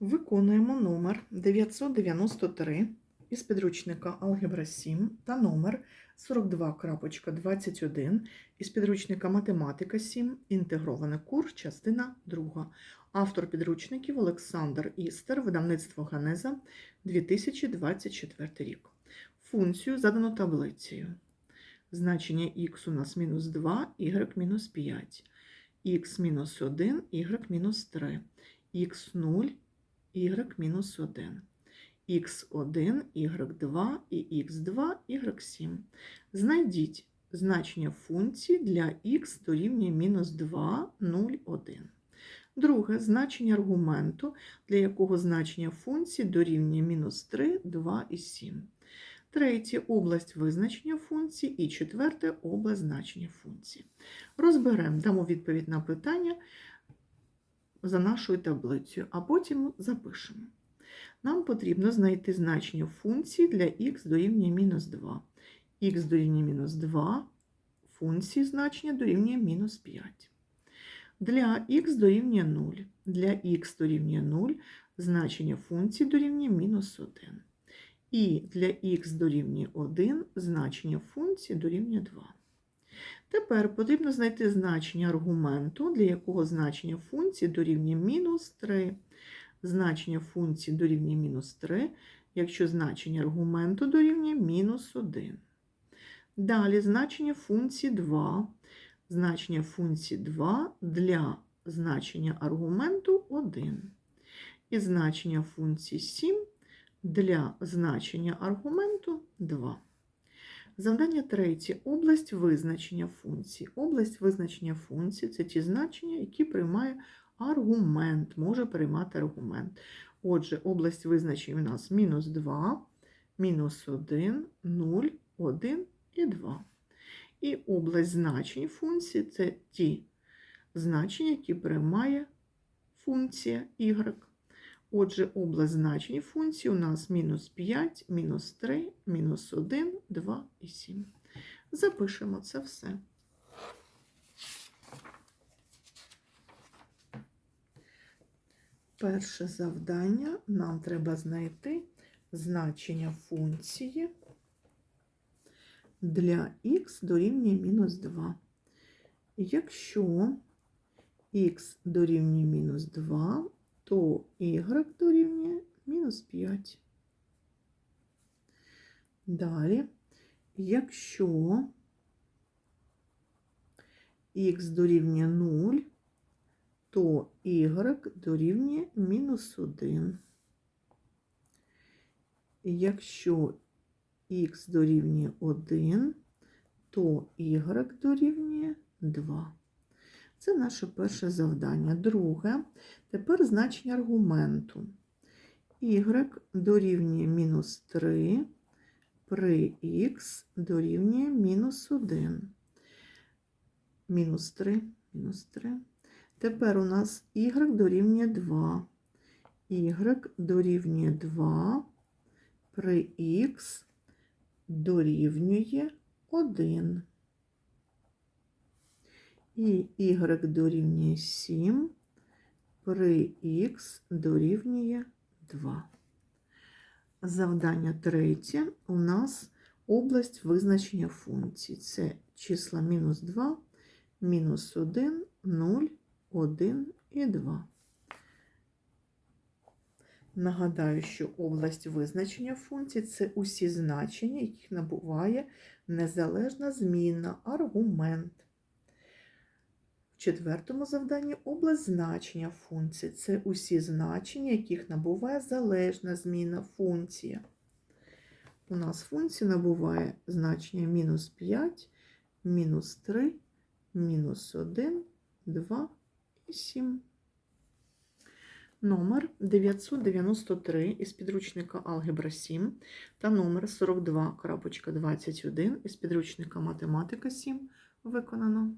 Виконуємо номер 993 із підручника Алгебра 7 та номер 42.21 із підручника Математика 7, інтегрований курс, частина 2. Автор підручників Олександр Істер, видавництво Ганеза, 2024 рік. Функцію задано таблицею. Значення х у нас мінус 2, y мінус 5, х мінус 1, y мінус 3, х 0, y мінус 1, х1, y2 і х2, y7. Знайдіть значення функції для х дорівнює мінус 2, 0, 1. Друге значення аргументу, для якого значення функції дорівнює мінус 3, 2 і 7. Третє область визначення функції. І четверте область значення функції. Розберемо, дамо відповідь на питання за нашою таблицею, а потім запишемо. Нам потрібно знайти значення функції для х дорівнює мінус 2. х дорівнює мінус 2, функції значення дорівнює мінус 5. Для х дорівнює 0. Для х дорівнює 0, значення функції дорівнює мінус 1. І для х дорівнює 1, значення функції дорівнює 2. Тепер потрібно знайти значення аргументу, для якого значення функції дорівнює мінус 3. Значення функції дорівнює мінус 3, якщо значення аргументу дорівнює мінус 1. Далі значення функції 2. Значення функції 2 для значення аргументу 1. І значення функції 7 для значення аргументу 2. Завдання третє. Область визначення функції. Область визначення функції це ті значення, які приймає аргумент, може приймати аргумент. Отже, область визначення у нас мінус 2, мінус 1, 0, 1 і 2. І область значень функції це ті значення, які приймає функція y. Отже, область значень функції у нас мінус 5, мінус 3, мінус 1, 2 і 7. Запишемо це все. Перше завдання нам треба знайти значення функції для х дорівнює мінус 2. Якщо х дорівнює мінус 2, то y дорівнює мінус 5. Далі, якщо х дорівнює 0, то y дорівнює мінус 1. Якщо х дорівнює 1, то y дорівнює 2. Це наше перше завдання. Друге, тепер значення аргументу. y дорівнює мінус 3 при х дорівнює мінус 1. Мінус 3, мінус 3. Тепер у нас y дорівнює 2. y дорівнює 2 при х дорівнює 1. І y дорівнює 7 при х дорівнює 2. Завдання третє у нас область визначення функцій. Це числа мінус 2, мінус 1, 0, 1 і 2. Нагадаю, що область визначення функцій це усі значення, яких набуває незалежна змінна, аргумент. В четвертому завданні область значення функції це усі значення, яких набуває залежна зміна функція. У нас функція набуває значення мінус 5, мінус 3, мінус 1, 2 і 7. Номер 993 із підручника Алгебра 7 та номер 42.21 із підручника Математика 7 виконано.